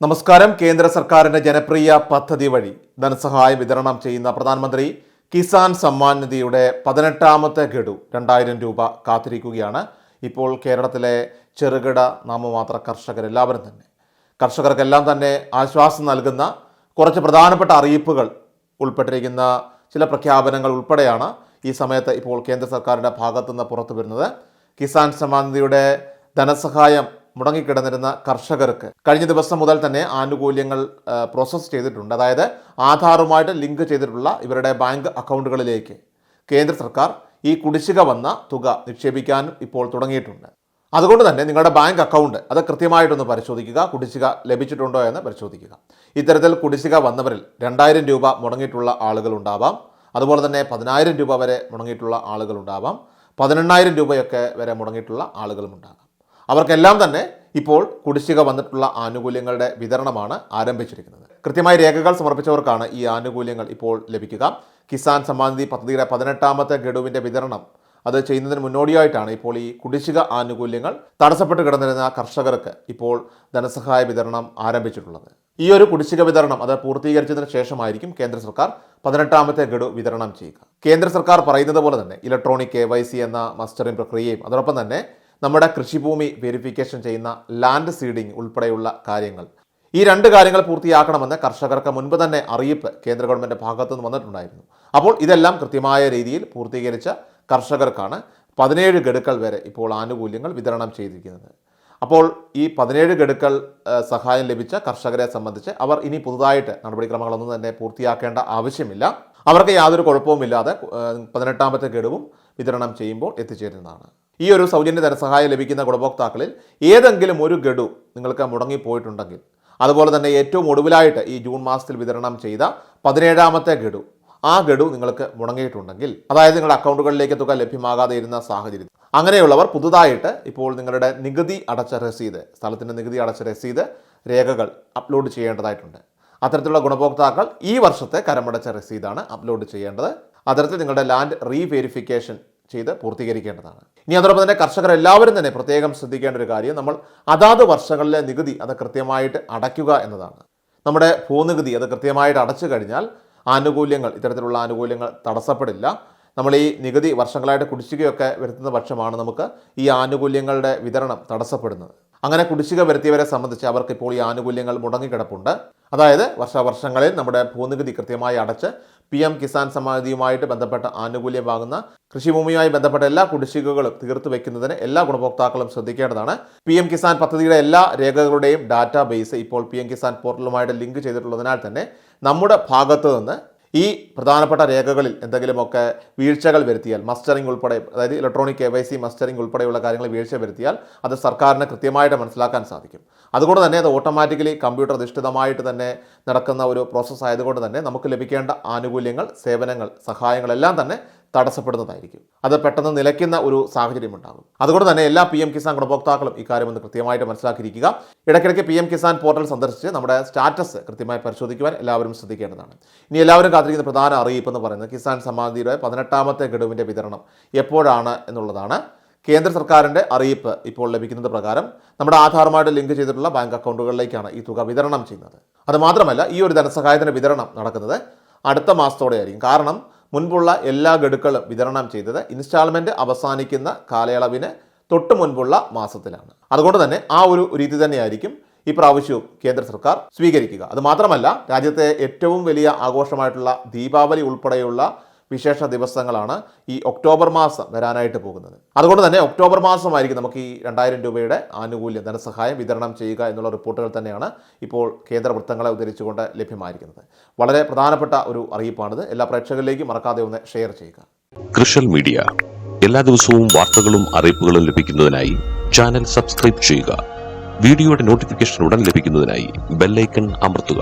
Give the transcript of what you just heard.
നമസ്കാരം. കേന്ദ്ര സർക്കാരിന്റെ ജനപ്രിയ പദ്ധതി വഴി ധനസഹായം വിതരണം ചെയ്യുന്ന പ്രധാനമന്ത്രി കിസാൻ സമ്മാൻ നിധിയുടെ പതിനെട്ടാമത്തെ ഗഡു രണ്ടായിരം രൂപ കാത്തിരിക്കുകയാണ്. ഇപ്പോൾ കേരളത്തിലെ ചെറുകിട നാമമാത്ര കർഷകരെല്ലാവരും തന്നെ. കർഷകർക്കെല്ലാം തന്നെ ആശ്വാസം നൽകുന്ന കുറച്ച് പ്രധാനപ്പെട്ട അറിയിപ്പുകൾ ഉൾപ്പെട്ടിരിക്കുന്ന ചില പ്രഖ്യാപനങ്ങൾ ഉൾപ്പെടെയാണ് ഈ സമയത്ത് ഇപ്പോൾ കേന്ദ്ര സർക്കാരിന്റെ ഭാഗത്തുനിന്ന് പുറത്തു വരുന്നത് കിസാൻ സമ്മാൻ നിധിയുടെ ധനസഹായം മുടങ്ങിക്കിടന്നിരുന്ന കർഷകർക്ക് കഴിഞ്ഞ ദിവസം മുതൽ തന്നെ ആനുകൂല്യങ്ങൾ പ്രോസസ്സ് ചെയ്തിട്ടുണ്ട്. അതായത് ആധാറുമായിട്ട് ലിങ്ക് ചെയ്തിട്ടുള്ള ഇവരുടെ ബാങ്ക് അക്കൗണ്ടുകളിലേക്ക് കേന്ദ്ര സർക്കാർ ഈ കുടിശ്ശിക വന്ന തുക നിക്ഷേപിക്കാനും ഇപ്പോൾ തുടങ്ങിയിട്ടുണ്ട്. അതുകൊണ്ട് തന്നെ നിങ്ങളുടെ ബാങ്ക് അക്കൗണ്ട് അത് കൃത്യമായിട്ടൊന്ന് പരിശോധിക്കുക കുടിശ്ശിക ലഭിച്ചിട്ടുണ്ടോ എന്ന് പരിശോധിക്കുക. ഇത്തരത്തിൽ കുടിശ്ശിക വന്നവരിൽ രണ്ടായിരം രൂപ മുടങ്ങിയിട്ടുള്ള ആളുകളുണ്ടാവാം അതുപോലെ തന്നെ പതിനായിരം രൂപ വരെ മുടങ്ങിയിട്ടുള്ള ആളുകളുണ്ടാവാം പതിനെണ്ണായിരം രൂപയൊക്കെ വരെ മുടങ്ങിയിട്ടുള്ള ആളുകളും ഉണ്ടാകാം. അവർക്കെല്ലാം തന്നെ ഇപ്പോൾ കുടിശ്ശിക വന്നിട്ടുള്ള ആനുകൂല്യങ്ങളുടെ വിതരണമാണ് ആരംഭിച്ചിരിക്കുന്നത്. കൃത്യമായി രേഖകൾ സമർപ്പിച്ചവർക്കാണ് ഈ ആനുകൂല്യങ്ങൾ ഇപ്പോൾ ലഭിക്കുക. കിസാൻ സമ്മാനിധി പദ്ധതിയുടെ പതിനെട്ടാമത്തെ ഗഡുവിന്റെ വിതരണം അത് ചെയ്യുന്നതിന് മുന്നോടിയായിട്ടാണ് ഇപ്പോൾ ഈ കുടിശ്ശിക ആനുകൂല്യങ്ങൾ തടസ്സപ്പെട്ട് കിടന്നിരുന്ന കർഷകർക്ക് ഇപ്പോൾ ധനസഹായ വിതരണം ആരംഭിച്ചിട്ടുള്ളത്. ഈ ഒരു കുടിശ്ശിക വിതരണം അത് പൂർത്തീകരിച്ചതിന് ശേഷമായിരിക്കും കേന്ദ്ര സർക്കാർ പതിനെട്ടാമത്തെ ഗഡു വിതരണം ചെയ്യുക. കേന്ദ്ര സർക്കാർ പറയുന്നത് പോലെ തന്നെ ഇലക്ട്രോണിക് കെ എന്ന മസ്റ്ററിംഗ് പ്രക്രിയയും അതോടൊപ്പം തന്നെ നമ്മുടെ കൃഷിഭൂമി വെരിഫിക്കേഷൻ ചെയ്യുന്ന ലാൻഡ് സീഡിംഗ് ഉൾപ്പെടെയുള്ള കാര്യങ്ങൾ. ഈ രണ്ട് കാര്യങ്ങൾ പൂർത്തിയാക്കണമെന്ന് കർഷകർക്ക് മുൻപ് തന്നെ അറിയിപ്പ് കേന്ദ്ര ഗവൺമെന്റ് ഭാഗത്തു നിന്ന് വന്നിട്ടുണ്ടായിരുന്നു. അപ്പോൾ ഇതെല്ലാം കൃത്യമായ രീതിയിൽ പൂർത്തീകരിച്ച കർഷകർക്കാണ് പതിനേഴ് ഗഡുക്കൾ വരെ ഇപ്പോൾ ആനുകൂല്യങ്ങൾ വിതരണം ചെയ്തിരിക്കുന്നത്. അപ്പോൾ ഈ പതിനേഴ് ഗഡുക്കൾ സഹായം ലഭിച്ച കർഷകരെ സംബന്ധിച്ച് അവർ ഇനി പുതുതായിട്ട് നടപടിക്രമങ്ങളൊന്നും തന്നെ പൂർത്തിയാക്കേണ്ട ആവശ്യമില്ല. അവർക്ക് യാതൊരു കുഴപ്പവുമില്ലാതെ പതിനെട്ടാമത്തെ ഗഡുവും വിതരണം ചെയ്യുമ്പോൾ എത്തിച്ചേരുന്നതാണ്. ഈ ഒരു സൗജന്യ ധനസഹായം ലഭിക്കുന്ന ഗുണഭോക്താക്കളിൽ ഏതെങ്കിലും ഒരു ഗഡു നിങ്ങൾക്ക് മുടങ്ങിപ്പോയിട്ടുണ്ടെങ്കിൽ അതുപോലെ തന്നെ ഏറ്റവും ഒടുവിലായിട്ട് ഈ ജൂൺ മാസത്തിൽ വിതരണം ചെയ്ത പതിനേഴാമത്തെ ഗഡു ആ ഗഡു നിങ്ങൾക്ക് മുടങ്ങിയിട്ടുണ്ടെങ്കിൽ അതായത് നിങ്ങളുടെ അക്കൗണ്ടുകളിലേക്ക് തുക ലഭ്യമാകാതെ ഇരുന്ന സാഹചര്യം. അങ്ങനെയുള്ളവർ പുതുതായിട്ട് ഇപ്പോൾ നിങ്ങളുടെ നികുതി അടച്ച രസീത് സ്ഥലത്തിന്റെ നികുതി അടച്ച രസീത് രേഖകൾ അപ്ലോഡ് ചെയ്യേണ്ടതായിട്ടുണ്ട്. അത്തരത്തിലുള്ള ഗുണഭോക്താക്കൾ ഈ വർഷത്തെ കരമടച്ച രസീതാണ് അപ്ലോഡ് ചെയ്യേണ്ടത്. അത്തരത്തിൽ നിങ്ങളുടെ ലാൻഡ് റീവെരിഫിക്കേഷൻ ചെയ്ത് പൂർത്തീകരിക്കേണ്ടതാണ്. ഇനി അതോടൊപ്പം തന്നെ കർഷകർ എല്ലാവരും തന്നെ പ്രത്യേകം ശ്രദ്ധിക്കേണ്ട ഒരു കാര്യം നമ്മൾ അതാത് വർഷങ്ങളിലെ നികുതി അത് കൃത്യമായിട്ട് അടയ്ക്കുക എന്നതാണ്. നമ്മുടെ ഭൂനികുതി അത് കൃത്യമായിട്ട് അടച്ചു കഴിഞ്ഞാൽ ആനുകൂല്യങ്ങൾ ഇത്തരത്തിലുള്ള ആനുകൂല്യങ്ങൾ തടസ്സപ്പെടില്ല. നമ്മൾ ഈ നികുതി വർഷങ്ങളായിട്ട് കുടിശ്ശികയൊക്കെ വരുത്തുന്ന പക്ഷമാണ് നമുക്ക് ഈ ആനുകൂല്യങ്ങളുടെ വിതരണം തടസ്സപ്പെടുന്നത്. അങ്ങനെ കുടിശ്ശിക വരുത്തിയവരെ സംബന്ധിച്ച് അവർക്ക് ഇപ്പോൾ ഈ ആനുകൂല്യങ്ങൾ മുടങ്ങിക്കിടപ്പുണ്ട്. അതായത് വർഷവർഷങ്ങളിൽ നമ്മുടെ ഭൂനികുതി കൃത്യമായി അടച്ച് പി എം കിസാൻ സമാധിയുമായിട്ട് ബന്ധപ്പെട്ട ആനുകൂല്യം വാങ്ങുന്ന കൃഷിഭൂമിയുമായി ബന്ധപ്പെട്ട എല്ലാ കുടിശ്ശികകളും തീർത്തു വെക്കുന്നതിന് എല്ലാ ഗുണഭോക്താക്കളും ശ്രദ്ധിക്കേണ്ടതാണ്. പി എം കിസാൻ പദ്ധതിയുടെ എല്ലാ രേഖകളുടെയും ഡാറ്റാ ബേസ് ഇപ്പോൾ പി എം കിസാൻ പോർട്ടലുമായിട്ട് ലിങ്ക് ചെയ്തിട്ടുള്ളതിനാൽ തന്നെ നമ്മുടെ ഭാഗത്ത് നിന്ന് ഈ പ്രധാനപ്പെട്ട രേഖകളിൽ എന്തെങ്കിലുമൊക്കെ വീഴ്ചകൾ വരുത്തിയാൽ മസ്റ്ററിംഗ് ഉൾപ്പെടെ അതായത് electronic K Y C mustering ഉൾപ്പെടെയുള്ള കാര്യങ്ങൾ വീഴ്ച വരുത്തിയാൽ അത് സർക്കാരിന് കൃത്യമായിട്ട് മനസ്സിലാക്കാൻ സാധിക്കും. അതുകൊണ്ട് തന്നെ അത് ഓട്ടോമാറ്റിക്കലി കമ്പ്യൂട്ടർ അധിഷ്ഠിതമായിട്ട് തന്നെ നടക്കുന്ന ഒരു പ്രോസസ്സ് ആയതുകൊണ്ട് തന്നെ നമുക്ക് ലഭിക്കേണ്ട ആനുകൂല്യങ്ങൾ സേവനങ്ങൾ സഹായങ്ങളെല്ലാം തന്നെ തടസ്സപ്പെടുന്നതായിരിക്കും. അത് പെട്ടെന്ന് നിലയ്ക്കുന്ന ഒരു സാഹചര്യം ഉണ്ടാകും. അതുകൊണ്ട് തന്നെ എല്ലാ പി എം കിസാൻ ഗുണഭോക്താക്കളും ഇക്കാര്യം ഒന്ന് കൃത്യമായിട്ട് മനസ്സിലാക്കിയിരിക്കുക. ഇടയ്ക്കിടയ്ക്ക് പി എം കിസാൻ പോർട്ടൽ സന്ദർശിച്ച് നമ്മുടെ സ്റ്റാറ്റസ് കൃത്യമായി പരിശോധിക്കുവാൻ എല്ലാവരും ശ്രദ്ധിക്കേണ്ടതാണ്. ഇനി എല്ലാവരും കാത്തിരിക്കുന്ന പ്രധാന അറിയിപ്പ് എന്ന് പറയുന്നത് കിസാൻ സമാധിയുടെ പതിനെട്ടാമത്തെ ഗഡുവിന്റെ വിതരണം എപ്പോഴാണ് എന്നുള്ളതാണ്. കേന്ദ്ര സർക്കാരിന്റെ അറിയിപ്പ് ഇപ്പോൾ ലഭിക്കുന്നത് പ്രകാരം നമ്മുടെ ആധാറുമായിട്ട് ലിങ്ക് ചെയ്തിട്ടുള്ള ബാങ്ക് അക്കൗണ്ടുകളിലേക്കാണ് ഈ തുക വിതരണം ചെയ്യുന്നത്. അതുമാത്രമല്ല ഈ ഒരു ധനസഹായത്തിന്റെ വിതരണം നടക്കുന്നത് അടുത്ത മാസത്തോടെയായിരിക്കും. കാരണം മുൻപുള്ള എല്ലാ ഗഡുക്കളും വിതരണം ചെയ്തത് ഇൻസ്റ്റാൾമെന്റ് അവസാനിക്കുന്ന കാലയളവിന് തൊട്ട് മുൻപുള്ള മാസത്തിലാണ്. അതുകൊണ്ട് തന്നെ ആ ഒരു രീതി തന്നെയായിരിക്കും ഈ പ്രാവശ്യവും കേന്ദ്ര സർക്കാർ സ്വീകരിക്കുക. അതുമാത്രമല്ല രാജ്യത്തെ ഏറ്റവും വലിയ ആഘോഷമായിട്ടുള്ള ദീപാവലി ഉൾപ്പെടെയുള്ള വിശേഷ ദിവസങ്ങളാണ് ഈ ഒക്ടോബർ മാസം വരാനായിട്ട് പോകുന്നത്. അതുകൊണ്ട് തന്നെ ഒക്ടോബർ മാസമായിരിക്കും നമുക്ക് ഈ രണ്ടായിരം രൂപയുടെ ആനുകൂല്യം ധനസഹായം വിതരണം ചെയ്യുക എന്നുള്ള റിപ്പോർട്ടുകൾ തന്നെയാണ് ഇപ്പോൾ കേന്ദ്ര വൃത്തങ്ങളെ ഉദ്ധരിച്ചുകൊണ്ട് ലഭ്യമായിരിക്കുന്നത്. വളരെ പ്രധാനപ്പെട്ട ഒരു അറിയിപ്പാണിത്. എല്ലാ പ്രേക്ഷകരിലേക്കും മറക്കാതെ ഒന്ന് ഷെയർ ചെയ്യുക. കൃഷൽ മീഡിയ. എല്ലാ ദിവസവും വാർത്തകളും അറിയിപ്പുകളും ലഭിക്കുന്നതിനായി ചാനൽ സബ്സ്ക്രൈബ് ചെയ്യുക. വീഡിയോയുടെ നോട്ടിഫിക്കേഷൻ ഉടൻ ലഭിക്കുന്നതിനായി ബെല്ലൈക്കൺ അമർത്തുക.